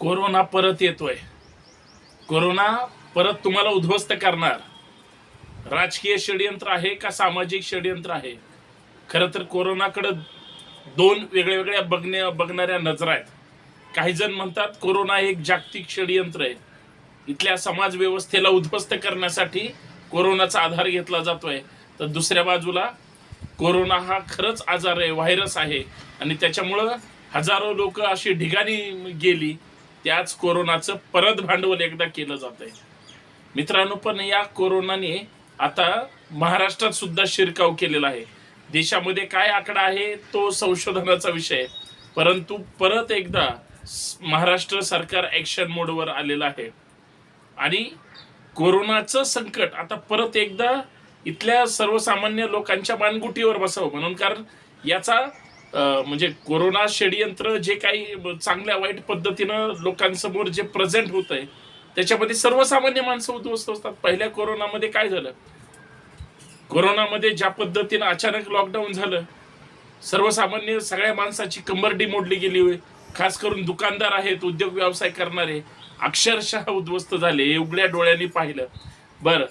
Corona परत येतोय. Corona परत तुम्हाला उद्ध्वस्त करणार. राजकीय षडयंत्र आहे का सामाजिक षडयंत्र आहे? खरं तर कोरोनाकडं दोन वेगळ्या वेगळ्या बघण्या बघणाऱ्या नजरा आहेत. काही जण म्हणतात कोरोना एक जागतिक षडयंत्र आहे. इथल्या समाज व्यवस्थेला उद्ध्वस्त करण्यासाठी कोरोनाचा आधार घेतला जातोय. तर दुसऱ्या बाजूला कोरोना हा खरंच आजार आहे व्हायरस आहे. आणि त्याच्यामुळं हजारो लोक अशी ढिगाणी गेली. त्याच कोरोनाचं परत भांडवल एकदा केलं जात आहे मित्रांनो पण या कोरोनाने आता महाराष्ट्रात सुद्धा शिरकाव केलेला आहे. देशामध्ये काय आकडा आहे तो संशोधनाचा विषय. परंतु परत एकदा महाराष्ट्र सरकार ऍक्शन मोडवर आलेलं आहे. आणि कोरोनाचं संकट आता परत एकदा इथल्या सर्वसामान्य लोकांच्या मानगुटीवर बसावं. म्हणून कारण याचा म्हणजे कोरोना षडयंत्र जे काही चांगल्या वाईट पद्धतीनं लोकांसमोर जे प्रेझेंट होत आहे त्याच्यामध्ये सर्वसामान्य माणसं उद्ध्वस्त असतात. पहिल्या कोरोनामध्ये काय झालं? कोरोनामध्ये ज्या पद्धतीनं अचानक लॉकडाऊन झालं सर्वसामान्य सगळ्या माणसाची कंबरडी मोडली गेली होय. खास करून दुकानदार आहेत उद्योग व्यवसाय करणारे अक्षरशः उद्ध्वस्त झाले उघड्या डोळ्यांनी पाहिलं. बरं.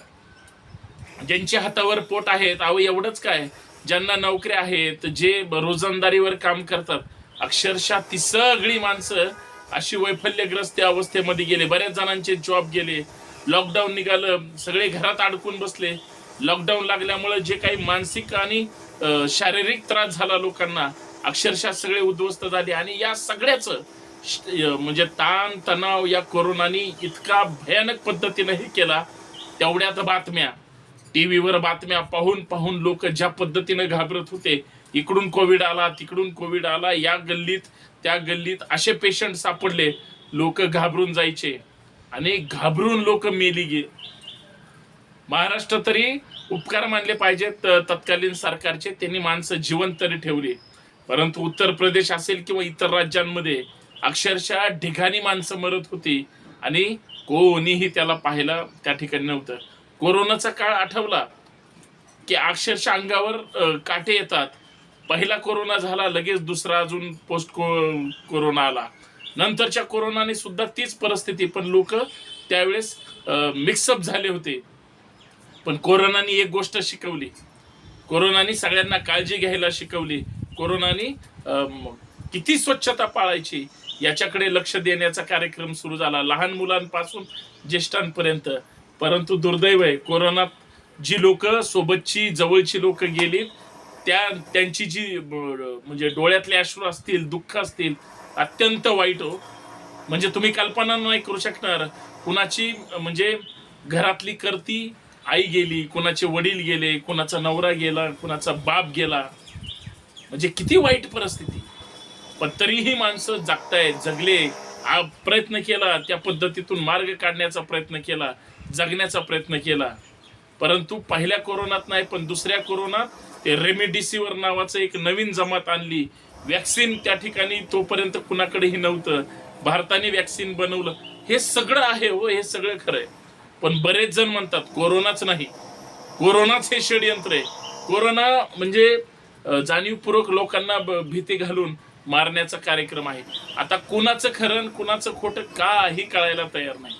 ज्यांच्या हातावर पोट आहेत अहो एवढंच काय? ज्यांना नोकऱ्या आहेत जे रोजंदारीवर काम करतात अक्षरशः ती सगळी माणसं अशी वैफल्यग्रस्त अवस्थेमध्ये गेले. बऱ्याच जणांचे जॉब गेले. लॉकडाऊन निघालं सगळे घरात अडकून बसले. लॉकडाऊन लागल्यामुळे जे काही मानसिक आणि शारीरिक त्रास झाला लोकांना अक्षरशः सगळे उद्ध्वस्त झाले. आणि या सगळ्याचं म्हणजे ताण तणाव या कोरोनाने इतका भयानक पद्धतीने हे केला तेवढ्यात बातम्या. टीव्हीवर बातम्या पाहून पाहून लोक ज्या पद्धतीने घाबरत होते इकडून कोविड आला तिकडून कोविड आला या गल्लीत त्या गल्लीत असे पेशंट सापडले लोक घाबरून जायचे. आणि घाबरून लोक मेली गे. महाराष्ट्र तरी उपकार मानले पाहिजेत तत्कालीन सरकारचे त्यांनी माणसं जिवंत तरी ठेवली. परंतु उत्तर प्रदेश असेल किंवा इतर राज्यांमध्ये अक्षरशः ढिगाणी माणसं मरत होती. आणि कोणीही त्याला पाहायला त्या ठिकाणी नव्हतं. कोरोनाचा काळ आठवला की अक्षरशः अंगावर काटे येतात. पहिला कोरोना झाला लगेच दुसरा अजून पोस्ट को कोरोना आला. नंतरच्या कोरोनाने सुद्धा तीच परिस्थिती पण लोक त्यावेळेस मिक्सअप झाले होते. पण कोरोनाने एक गोष्ट शिकवली. कोरोनाने सगळ्यांना काळजी घ्यायला शिकवली. कोरोनाने किती स्वच्छता पाळायची याच्याकडे लक्ष देण्याचा कार्यक्रम सुरू झाला. लहान मुलांपासून ज्येष्ठांपर्यंत. परंतु दुर्दैव आहे कोरोनात जी लोक सोबतची जवळची लोक गेली त्या त्यांची जी म्हणजे डोळ्यातले अश्रू असतील दुःख असतील अत्यंत वाईट हो. म्हणजे तुम्ही कल्पना नाही करू शकणार. कुणाची म्हणजे घरातली करती आई गेली कुणाचे वडील गेले कुणाचा नवरा गेला कुणाचा बाप गेला. म्हणजे किती वाईट परिस्थिती. पण तरीही माणसं जगतायत जगले प्रयत्न केला त्या पद्धतीतून मार्ग काढण्याचा प्रयत्न केला. जगण्याचा प्रयत्न केला. परंतु पहिल्या कोरोनात नाही पण दुसऱ्या कोरोनात ते रेमेडिसिवर नावाचं एक नवीन जमात आणली. वॅक्सिन त्या ठिकाणी तोपर्यंत कुणाकडेही नव्हतं. भारताने वॅक्सिन बनवलं. हे सगळं आहे हो हे सगळं खरं आहे पण बरेच जण म्हणतात कोरोनाच नाही. कोरोनाच हे षडयंत्र आहे. कोरोना म्हणजे जाणीवपूर्वक लोकांना भीती घालून मारण्याचा कार्यक्रम आहे. आता कुणाचं खरं आणि कुणाचं खोटं काही कळायला तयार नाही.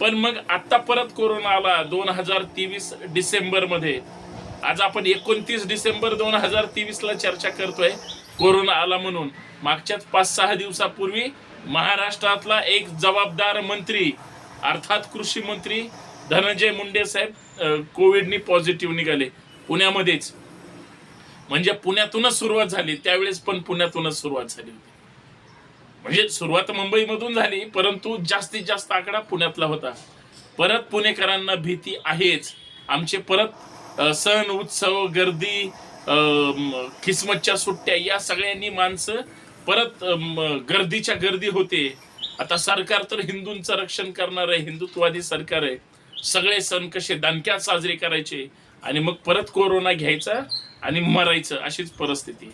पण मग आता परत कोरोना आला दोन हजार तेवीस डिसेंबरमध्ये आज आपण एकोणतीस डिसेंबर दोन हजार तेवीस ला चर्चा करतोय कोरोना आला म्हणून. मागच्याच पाच सहा दिवसापूर्वी महाराष्ट्रातला एक जबाबदार मंत्री अर्थात कृषी मंत्री धनंजय मुंडे साहेब कोविडनी पॉझिटिव्ह निघाले पुण्यामध्येच. म्हणजे पुण्यातूनच सुरुवात झाली. त्यावेळेस पण पुण्यातूनच सुरुवात झाली होती. म्हणजे सुरुवात मुंबईमधून झाली परंतु जास्तीत जास्त आकडा पुण्यातला होता. परत पुणेकरांना भीती आहेच. आमचे परत सण उत्सव गर्दी किस्मतच्या सुट्ट्या या सगळ्यांनी माणसं परत गर्दीच्या गर्दी होते. आता सरकार तर हिंदूंचं रक्षण करणार आहे हिंदुत्ववादी सरकार आहे. सगळे सण कसे दणक्यात साजरे करायचे आणि मग परत कोरोना घ्यायचा आणि मरायचं अशीच परिस्थिती.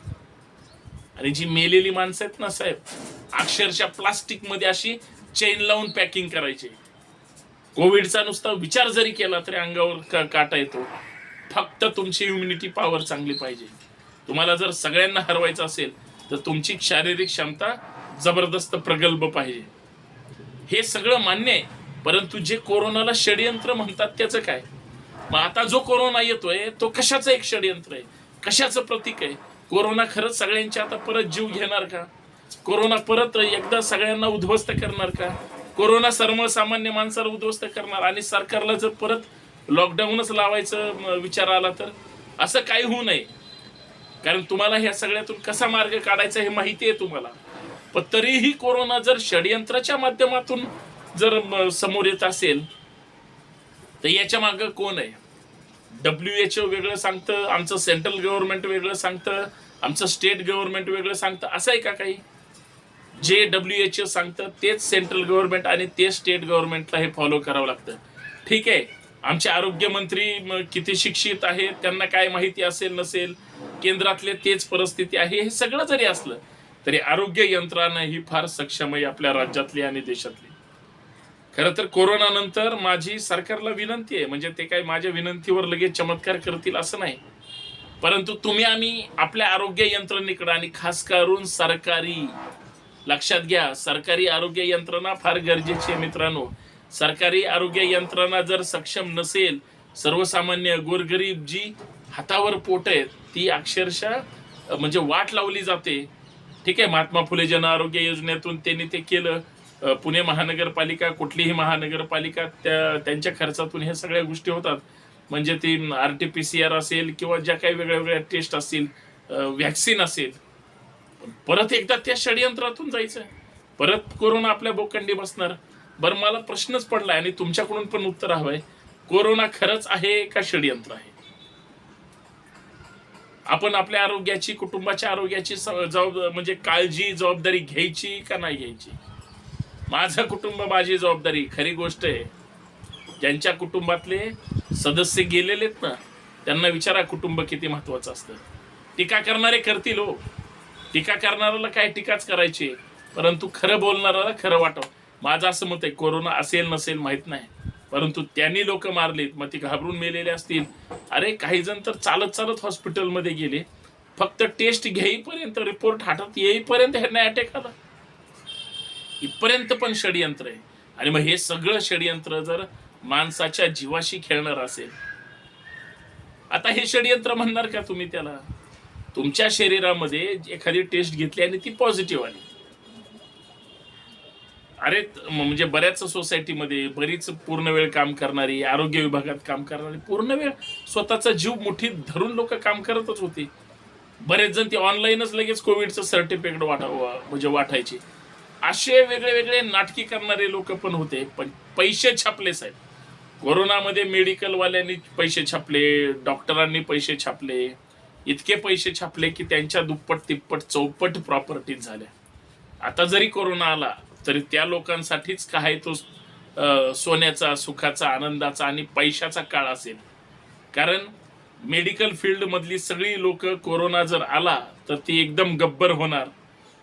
आणि जी मेलेली माणसं आहेत ना साहेब अक्षरशः प्लास्टिकमध्ये अशी चेन लावून पॅकिंग करायची. कोविडचा नुसता विचार जरी केला तरी अंगावर का- काटा येतो. फक्त तुमची इम्युनिटी पॉवर चांगली पाहिजे. तुम्हाला जर सगळ्यांना हरवायचं असेल तर तुमची शारीरिक क्षमता जबरदस्त प्रगल्भ पाहिजे. हे सगळं मान्य आहे परंतु जे कोरोनाला षडयंत्र म्हणतात त्याचं काय? मग आता जो कोरोना येतोय तो कशाचं एक षडयंत्र आहे? कशाचं प्रतीक आहे? कोरोना खरंच सगळ्यांचे आता परत जीव घेणार का? कोरोना परत एकदा सगळ्यांना उद्ध्वस्त करणार का? कोरोना सर्वसामान्य माणसाला उद्ध्वस्त करणार आणि सरकारला जर परत लॉकडाऊनच लावायचं विचार आला तर? असं काही होऊ नये. कारण तुम्हाला ह्या सगळ्यातून कसा मार्ग काढायचा हे माहिती आहे तुम्हाला. पण तरीही कोरोना जर षडयंत्राच्या माध्यमातून जर समोर येत असेल तर याच्या मागं कोण आहे? डब्ल्यू एच ओ वेगळं सांगतं आमचं सेंट्रल गव्हर्नमेंट वेगळं सांगतं आमचं स्टेट गव्हर्नमेंट वेगळं सांगतं असं आहे का काही? जे डब्ल्यू एच ओ सांगतं तेच सेंट्रल गव्हर्नमेंट आणि तेच स्टेट गव्हर्नमेंटला हे फॉलो करावं लागतं. ठीक आहे. आमचे आरोग्यमंत्री किती शिक्षित आहेत त्यांना काय माहिती असेल नसेल केंद्रातले तेच परिस्थिती आहे हे सगळं जरी असलं तरी आरोग्य यंत्रणा ही फार सक्षम आहे आपल्या राज्यातली आणि देशातली. खरं तर कोरोना नंतर माझी सरकारला विनंती आहे म्हणजे ते काय माझ्या विनंतीवर लगेच चमत्कार करतील असं नाही. परंतु तुम्ही आम्ही आपल्या आरोग्य यंत्रणेकडे आणि खास करून सरकारी लक्षात घ्या सरकारी आरोग्य यंत्रणा फार गरजेची आहे मित्रांनो. सरकारी आरोग्य यंत्रणा जर सक्षम नसेल सर्वसामान्य गोरगरीब जी हातावर पोट आहेत ती अक्षरशः म्हणजे वाट लावली जाते. ठीक आहे महात्मा फुले जन आरोग्य योजनेतून त्यांनी ते केलं. पुणे महानगरपालिका कुठलीही महानगरपालिका त्या त्यांच्या खर्चातून ह्या सगळ्या गोष्टी होतात. म्हणजे ती R T P C R असेल किंवा ज्या काही वेगळ्या वेगळ्या टेस्ट असतील व्हॅक्सिन असेल परत एकदा त्या षडयंत्रातून जायचं परत कोरोना आपल्या बोकंडी बसणार. बरं मला प्रश्नच पडलाय आणि तुमच्याकडून पण उत्तर हवंय. कोरोना खरंच आहे का षडयंत्र आहे? आपण आपल्या आरोग्याची कुटुंबाच्या आरोग्याची जबाब म्हणजे काळजी जबाबदारी घ्यायची का नाही घ्यायची? माझं कुटुंब माझी जबाबदारी खरी गोष्ट आहे. ज्यांच्या कुटुंबातले सदस्य गेलेले आहेत ना त्यांना विचारा कुटुंब किती महत्वाचं असतं. टीका करणारे करतील हो. टीका करणाऱ्याला काय टीकाच करायची परंतु खरं बोलणाऱ्याला खरं वाटावं. माझं असं मत आहे कोरोना असेल नसेल माहीत नाही. परंतु त्यांनी लोक मारलीत मग ती घाबरून मेलेले असतील. अरे काही जण तर चालत चालत हॉस्पिटलमध्ये गेले. फक्त टेस्ट घेईपर्यंत रिपोर्ट हातात येईपर्यंत ह्यांना अटॅक आला. इथपर्यंत पण षडयंत्र आहे. आणि मग हे सगळं षडयंत्र जर माणसाच्या जीवाशी खेळणार असेल आता हे षडयंत्र म्हणणार का तुम्ही त्याला? तुमच्या शरीरामध्ये एखादी टेस्ट घेतली आणि ती पॉझिटिव्ह आली. अरे म्हणजे बऱ्याच सोसायटीमध्ये बरीच पूर्ण वेळ काम करणारी आरोग्य विभागात काम करणारी पूर्ण वेळ स्वतःचा जीव मुठीत धरून लोक काम करतच होते. बरेच जण ते ऑनलाईनच लगेच कोविडचं सर्टिफिकेट वाटा म्हणजे वाटायचे. असे वेगळे वेगळे नाटकी करणारे लोक पण होते पण पैसे छापले साहेब. कोरोनामध्ये मेडिकलवाल्यांनी पैसे छापले डॉक्टरांनी पैसे छापले इतके पैसे छापले की त्यांच्या दुप्पट तिप्पट चौपट प्रॉपर्टीज झाल्या. आता जरी कोरोना आला तरी त्या लोकांसाठीच काय तो सोन्याचा सुखाचा आनंदाचा आणि पैशाचा काळ असेल. कारण मेडिकल फील्ड मधली सगळी लोक कोरोना जर आला तर ती एकदम गब्बर होणार.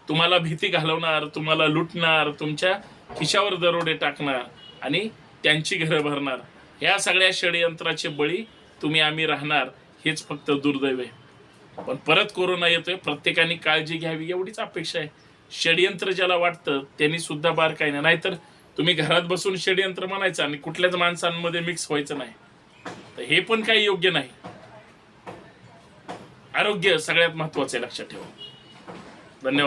तुम्हाला भीती घालवणार तुम्हाला लुटणार तुमच्या खिशावर दरोडे टाकणार आणि त्यांची घरं भरणार. ह्या सगळ्या षडयंत्राचे बळी तुम्ही आम्ही राहणार हेच फक्त दुर्दैव आहे. पण परत कोरोना येतोय प्रत्येकाने काळजी घ्यावी एवढीच अपेक्षा आहे. षडयंत्र ज्याला वाटतं त्यांनी सुद्धा बार काही नाही. नाहीतर तुम्ही घरात बसून षडयंत्र म्हणायचं आणि कुठल्याच माणसांमध्ये मिक्स व्हायचं नाही. तर हे पण काही योग्य नाही. आरोग्य सगळ्यात महत्वाचं आहे लक्षात ठेवा. धन्यवाद.